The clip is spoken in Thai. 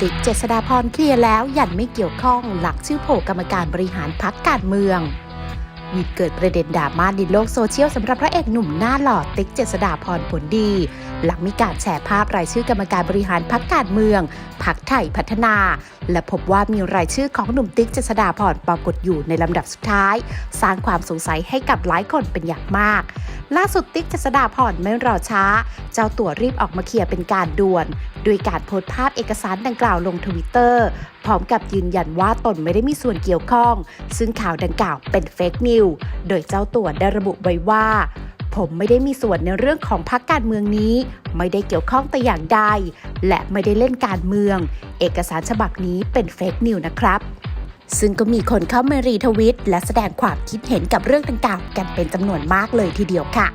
ติ๊กเจษดาพรเคลียร์แล้ว ยันไม่เกี่ยวข้องหลักชื่อโผกรรมการบริหารพักการเมืองมีเกิดประเด็นดราม่าในโลกโซเชียลสำหรับพระเอกหนุ่มหน้าหล่อติ๊กเจษดาพรผลดี หลังมีการแชร์ภาพรายชื่อกรรมการบริหารพักการเมืองพักไทยพัฒนา และพบว่ามีรายชื่อของหนุ่มติ๊กเจษดาพรปรากฏอยู่ในลำดับสุดท้าย สร้างความสงสัยให้กับหลายคนเป็นอย่างมาก ล่าสุดติ๊กเจษดาพรไม่รอช้า เจ้าตัวรีบออกมาเคลียร์เป็นการด่วน โดยการโพสต์ภาพเอกสารดังกล่าวลงทวิตเตอร์พร้อมกับยืนยันว่าตนไม่ได้มีส่วนเกี่ยวข้อง ซึ่งข่าวดังกล่าวเป็นเฟกนิวโดยเจ้าตัวได้ระบุไว้ว่าผมไม่ได้มีส่วนในเรื่องของพรรคการเมืองนี้ ไม่ได้เกี่ยวข้องแต่อย่างใด และไม่ได้เล่นการเมือง เอกสารฉบับนี้เป็นเฟกนิวนะครับ ซึ่งก็มีคนเข้ามารีทวิตและแสดงความคิดเห็นกับเรื่องดังกล่าวกันเป็นจำนวนมากเลยทีเดียวค่ะ